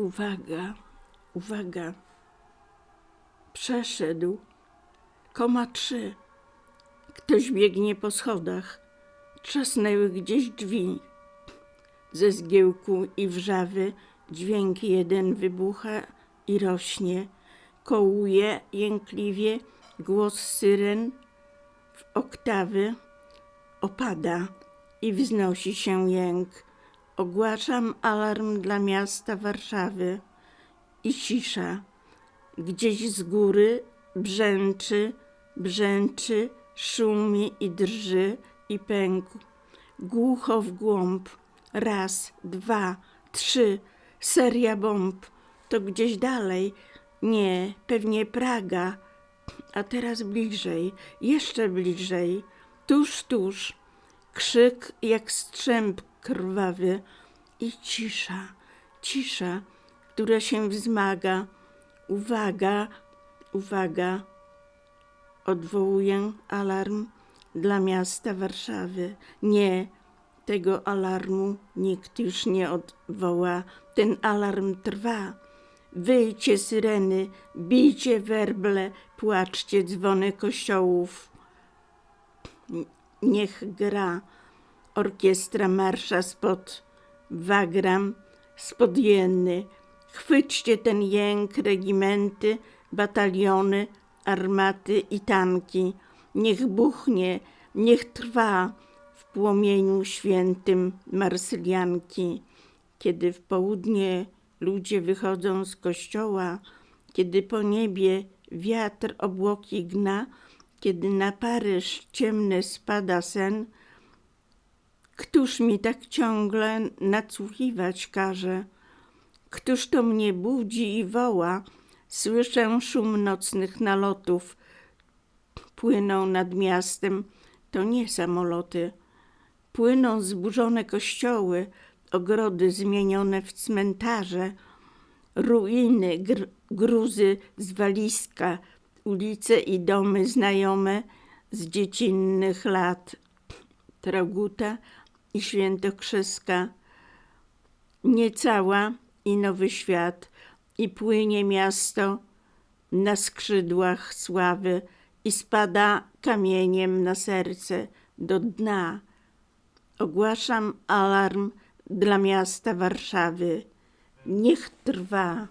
Uwaga, uwaga. Przeszedł. Koma trzy. Ktoś biegnie po schodach. Trzasnęły gdzieś drzwi. Ze zgiełku i wrzawy dźwięk jeden wybucha i rośnie. Kołuje jękliwie głos syren w oktawy. Opada i wznosi się jęk. Ogłaszam alarm dla miasta Warszawy i cisza. Gdzieś z góry brzęczy, brzęczy, szumi i drży i pękł. Głucho w głąb. Raz, dwa, trzy. Seria bomb. To gdzieś dalej. Nie, pewnie Praga. A teraz bliżej, jeszcze bliżej. Tuż, tuż. Krzyk jak strzęp krwawy i cisza, cisza, która się wzmaga. Uwaga, uwaga. Odwołuję alarm dla miasta Warszawy. Nie, tego alarmu nikt już nie odwoła. Ten alarm trwa. Wyjcie syreny, bijcie werble, płaczcie dzwony kościołów. Niech gra orkiestra marsza spod Wagram, spod Jenny. Chwyćcie ten jęk, regimenty, bataliony, armaty i tanki. Niech buchnie, niech trwa w płomieniu świętym Marsylianki. Kiedy w południe ludzie wychodzą z kościoła, kiedy po niebie wiatr obłoki gna, kiedy na Paryż ciemny spada sen, Któż mi tak ciągle nadsłuchiwać każe? Któż to mnie budzi i woła? Słyszę szum nocnych nalotów. Płyną nad miastem, to nie samoloty. Płyną zburzone kościoły, ogrody zmienione w cmentarze, ruiny, gr- gruzy z walizka, ulice i domy znajome z dziecinnych lat. Traguta i Świętokrzyska, niecała i Nowy Świat, i płynie miasto na skrzydłach sławy i spada kamieniem na serce do dna. Ogłaszam alarm dla miasta Warszawy. Niech trwa.